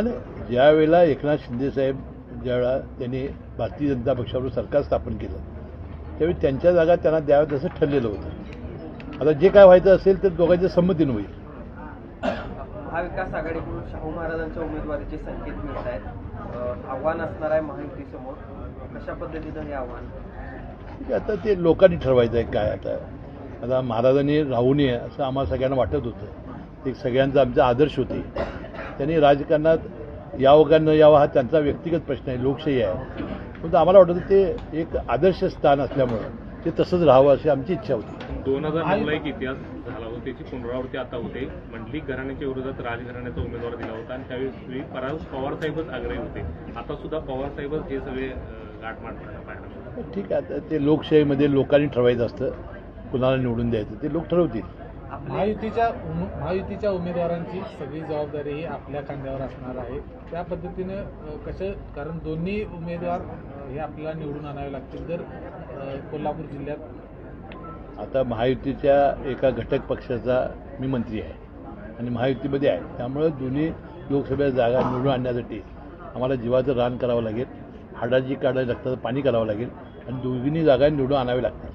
नाही नाही ज्या वेळेला एकनाथ शिंदेसाहेब ज्यावेळेला त्यांनी भारतीय जनता पक्षावर सरकार स्थापन केलं त्यावेळी त्यांच्या जागा त्यांना द्याव्यात असं ठरलेलं होतं. आता जे काय व्हायचं असेल तर दोघांच्या संमतीनं होईल. महाविकास आघाडीकडून शाहू महाराजांच्या उमेदवारीचे संकेत मिळत आहेत. आव्हान असणार आहे महायुतीसमोर. कशा पद्धतीनं हे आव्हान? आता ते लोकांनी ठरवायचं आहे काय आता. आता महाराजांनी राहू नये असं आम्हाला सगळ्यांना वाटत होतं. ते सगळ्यांचा आमचा आदर्श होते. त्यांनी राजकारणात यावं का न यावं हा त्यांचा व्यक्तिगत प्रश्न आहे लोकशाही आहे. परंतु आम्हाला वाटत ते एक आदर्श स्थान असल्यामुळं ते तसंच राहावं अशी आमची इच्छा होती. दोन हजार नऊला एक इतिहास झाला होता. त्याची पुनरावृत्ती आता होते. मंडलिक घराण्याच्या विरोधात राजघराण्याचा उमेदवार दिला होता आणि त्यावेळी पराग पवार साहेबच आग्रही होते. आता सुद्धा पवार साहेबच हे सगळे गाठमाट पाहायला. ठीक आहे आता ते लोकशाहीमध्ये लोकांनी ठरवायचं असतं. कुणाला निवडून द्यायचं ते लोक ठरवतील. महायुतीच्या उम- महायुतीच्या उमेदवारांची सगळी जबाबदारी ही आपल्या खांद्यावर असणार आहे. त्या पद्धतीनं कसं कारण दोन्ही उमेदवार हे आपल्याला निवडून आणावे लागतील. जर कोल्हापूर जिल्ह्यात आता महायुतीच्या एका घटक पक्षाचा मी मंत्री आहे आणि महायुतीमध्ये आहे. त्यामुळं दोन्ही लोकसभेच्या जागा निवडून आणण्यासाठी आम्हाला जीवाचं रान करावं लागेल. हाडाची काढायला लागतं पाणी करावं लागेल. आणि दोन्ही जागा निवडून आणावी लागतील.